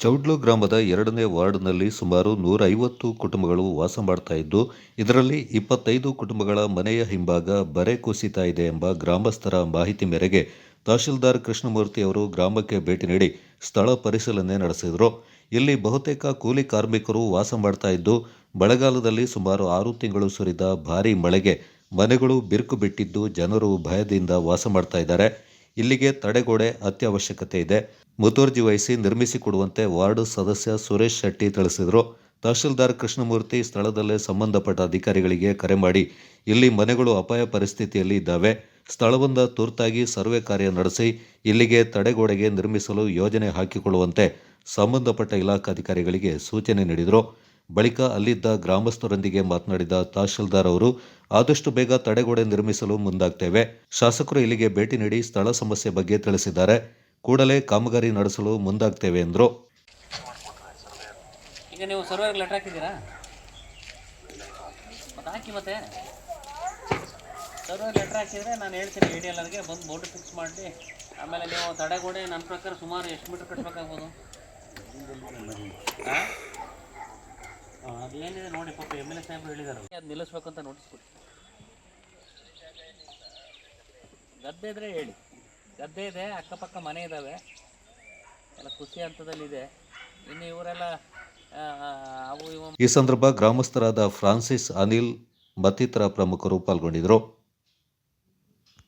ಚೌಡ್ಲು ಗ್ರಾಮದ ಎರಡನೇ ವಾರ್ಡ್ನಲ್ಲಿ ಸುಮಾರು ನೂರ ಐವತ್ತು ಕುಟುಂಬಗಳು ವಾಸ ಮಾಡ್ತಾ ಇದ್ದು, ಇದರಲ್ಲಿ ಇಪ್ಪತ್ತೈದು ಕುಟುಂಬಗಳ ಮನೆಯ ಹಿಂಭಾಗ ಬರೆ ಕುಸಿತಾ ಇದೆ ಎಂಬ ಗ್ರಾಮಸ್ಥರ ಮಾಹಿತಿ ಮೇರೆಗೆ ತಹಶೀಲ್ದಾರ್ ಕೃಷ್ಣಮೂರ್ತಿ ಅವರು ಗ್ರಾಮಕ್ಕೆ ಭೇಟಿ ನೀಡಿ ಸ್ಥಳ ಪರಿಶೀಲನೆ ನಡೆಸಿದರು. ಇಲ್ಲಿ ಬಹುತೇಕ ಕೂಲಿ ಕಾರ್ಮಿಕರು ವಾಸ ಮಾಡ್ತಾ ಇದ್ದು, ಮಳೆಗಾಲದಲ್ಲಿ ಸುಮಾರು ಆರು ತಿಂಗಳು ಸುರಿದ ಭಾರೀ ಮಳೆಗೆ ಮನೆಗಳು ಬಿರುಕು ಬಿಟ್ಟಿದ್ದು ಜನರು ಭಯದಿಂದ ವಾಸ ಮಾಡ್ತಾ ಇದ್ದಾರೆ. ಇಲ್ಲಿಗೆ ತಡೆಗೋಡೆ ಅತ್ಯವಶ್ಯಕತೆ ಇದೆ. ಮುತುವರ್ಜಿ ವಹಿಸಿ ನಿರ್ಮಿಸಿಕೊಡುವಂತೆ ವಾರ್ಡ್ ಸದಸ್ಯ ಸುರೇಶ್ ಶೆಟ್ಟಿ ತಿಳಿಸಿದರು. ತಹಶೀಲ್ದಾರ್ ಕೃಷ್ಣಮೂರ್ತಿ ಸ್ಥಳದಲ್ಲೇ ಸಂಬಂಧಪಟ್ಟ ಅಧಿಕಾರಿಗಳಿಗೆ ಕರೆ ಮಾಡಿ, ಇಲ್ಲಿ ಮನೆಗಳು ಅಪಾಯ ಪರಿಸ್ಥಿತಿಯಲ್ಲಿ ಇದ್ದಾವೆ. ಸ್ಥಳವೊಂದ ತುರ್ತಾಗಿ ಸರ್ವೆ ಕಾರ್ಯ ನಡೆಸಿ, ಇಲ್ಲಿಗೆ ತಡೆಗೋಡೆಗೆ ನಿರ್ಮಿಸಲು ಯೋಜನೆ ಹಾಕಿಕೊಳ್ಳುವಂತೆ ಸಂಬಂಧಪಟ್ಟ ಇಲಾಖಾಧಿಕಾರಿಗಳಿಗೆ ಸೂಚನೆ ನೀಡಿದರು. ಬಳಿಕ ಅಲ್ಲಿದ್ದ ಗ್ರಾಮಸ್ಥರೊಂದಿಗೆ ಮಾತನಾಡಿದ ತಹಶೀಲ್ದಾರ್ ಅವರು, ಆದಷ್ಟು ಬೇಗ ತಡೆಗೋಡೆ ನಿರ್ಮಿಸಲು ಮುಂದಾಗ್ತೇವೆ. ಶಾಸಕರು ಇಲ್ಲಿಗೆ ಭೇಟಿ ನೀಡಿ ಸ್ಥಳ ಸಮಸ್ಯೆ ಬಗ್ಗೆ ತಿಳಿಸಿದ್ದಾರೆ. ಕೂಡಲೇ ಕಾಮಗಾರಿ ನಡೆಸಲು ಮುಂದಾಗ್ತೇವೆ ಎಂದರು. ಈಗ ನೀವು ಸರ್ವೇಗೆ ಲೆಟರ್ ಹಾಕಿದ್ದೀರಾ? ಮತ್ತೆ ಹಾಕಿ ಮತ್ತೆ. ಲೆಟರ್ ಹಾಕಿದರೆ ನಾನು ಹೇಳ್ತೀನಿ ಎಲ್ ಬಂದು ಬೋರ್ಡ್ ಫಿಕ್ಸ್ ಮಾಡಿ. ಆಮೇಲೆ ನೀವು ತಡೆಗೋಡೆ ನನ್ನ ಪ್ರಕಾರ ಸುಮಾರು ಎಷ್ಟು ಮೀಟರ್ ಕಟ್ಟಬೇಕಾಗ್ಬೋದು ಅದೇನಿದೆ ನೋಡಿ ಪಾಪ ಎಂ ಎಲ್ ಎ ಸಾಹೇಬ್ರು ಅದು ನಿಲ್ಲಿಸ್ಬೇಕಂತ ನೋಟಿಸ್ ಕೊಡಿ. ಗದ್ದೆ ಇದ್ರೆ ಹೇಳಿ. ಗದ್ದೆ ಇದೆ ಅಕ್ಕಪಕ್ಕ ಮನೆ ಇದ್ದಾವೆ ಎಲ್ಲ ಖುಷಿ ಹಂತದಲ್ಲಿದೆ. ಇನ್ನು ಇವರೆಲ್ಲ ಅವು ಇವು ಈ ಸಂದರ್ಭ ಗ್ರಾಮಸ್ಥರಾದ ಫ್ರಾನ್ಸಿಸ್ ಅನಿಲ್ ಮತ್ತಿತರ ಪ್ರಮುಖರು ಪಾಲ್ಗೊಂಡಿದ್ದರು.